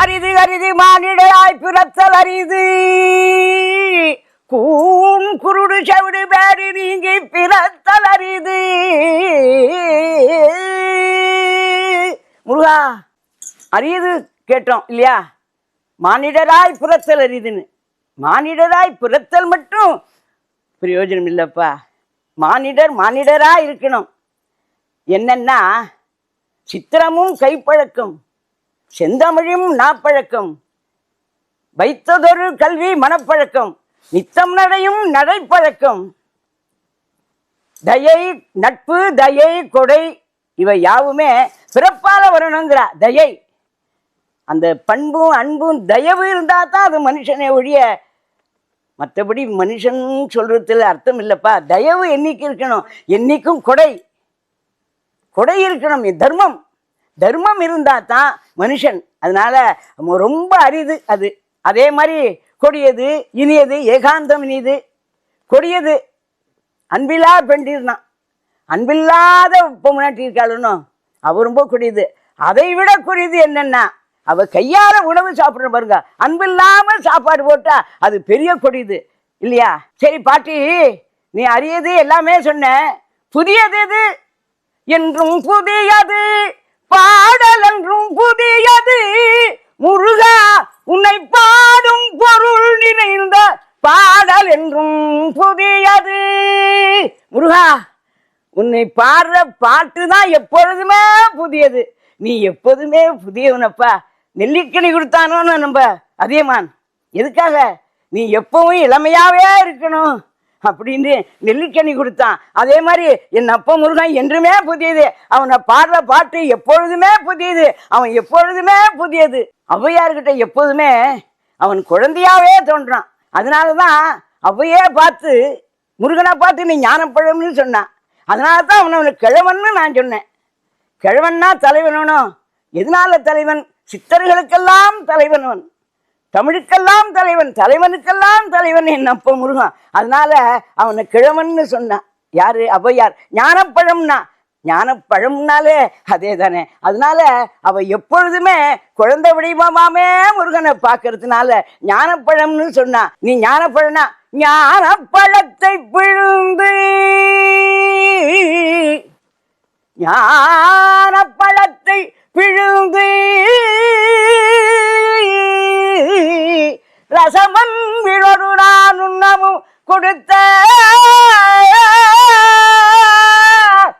அரிது அரிது மானிடையாய் பிறத்தல் அரிது. கூம் குருடு செவிடு பேரு நீங்கி பிறத்தல் அரிது. முருகா அரியது கேட்டோம் இல்லையா? மானிடராய் பிறத்தல் அரிதுன்னு. மானிடராய் பிறத்தல் மட்டும் பிரயோஜனம் இல்லைப்பா. மானிடர் மானிடராக இருக்கணும். என்னன்னா சித்திரமும் கைப்பழக்கம். செந்தமிழும் நாப்பழக்கம். வைத்ததொரு கல்வி மனப்பழக்கம். நித்தம் நடையும் நடைப்பழக்கம். தயை நட்பு தயை கொடை இவை யாவுமே பிறப்பால வரணுங்கிறா தயை. அந்த பண்பும் அன்பும் தயவு இருந்தால் தான் அது மனுஷனை ஒழிய மற்றபடி மனுஷன் சொல்றதுல அர்த்தம் இல்லைப்பா. தயவு என்னைக்கு இருக்கணும்? என்னைக்கும் கொடை. கொடை இருக்கணும் தர்மம். தர்மம் இருந்தால் தான் மனுஷன். அதனால நம்ம ரொம்ப அரிது அது. அதே மாதிரி கொடியது இனியது ஏகாந்தம் இனியது. கொடியது அன்பில்லா பெண்டிருந்தான் அன்பில்லாத பொம்னாட்டி இருக்காளுன்னு அவ ரொம்ப கொடியது. அதை விட கொடியது என்னன்னா அவ கையால உணவு சாப்பிட்ற பாருங்க. அன்பில்லாம சாப்பாடு போட்டா அது பெரிய கொடியது. இல்லையா? சரி பாட்டி நீ அரியது எல்லாமே சொன்ன. புதியது எது? என்றும் புதியது. பாடல் என்றும் புதியது முருகா உன்னை பாடும் பொருள் நிறைந்த பாடல் என்றும் புதியது முருகா உன்னை பாடுற பாட்டு தான் எப்பொழுதுமே புதியது. நீ எப்போதுமே புதியவனப்பா. நெல்லிக்கனி கொடுத்தானோன்னு நம்ம அதியமான் எதுக்காக? நீ எப்பவும் இளமையாவே இருக்கணும். அப்படின்னு நெல்லிக்கனி கொடுத்தான். அதே மாதிரி என் அப்பா முருகன் என்றுமே புதியது. அவனை பாடுற பாட்டு எப்பொழுதுமே புதியது. அவன் எப்பொழுதுமே புதியது. ஔவையார்கிட்ட எப்போதுமே அவன் குழந்தையாவே தோன்றான். அதனால தான் அவையே பார்த்து முருகனை பார்த்து நீ ஞானப்பழம்னு சொன்னான். அதனால தான் அவனை அவனுக்கு கிழவன்னு நான் சொன்னேன். கிழவன்னா தலைவனோ எதனால தலைவன்? சித்தர்களுக்கெல்லாம் தலைவன் அவன். தமிழுக்கெல்லாம் தலைவன் தலைவனுக்கெல்லாம் தலைவன் என் அப்ப முருகன் அதனால அவனை கிழவன்னு சொன்னான் யாரு? அவ்வையார் ஞானப்பழம்னா. ஞானப்பழம்னாலே அதே தானே அதனால அவ எப்பொழுதுமே குழந்தை வடிவமாமே முருகனை பார்க்கறதுனால ஞானப்பழம்னு சொன்னா நீ ஞானப்பழம்னா ஞானப்பழத்தை பிழுந்து ஞானப்பழத்தை ரசமன் விழொரு நான் உண்ணமும் கொடுத்த.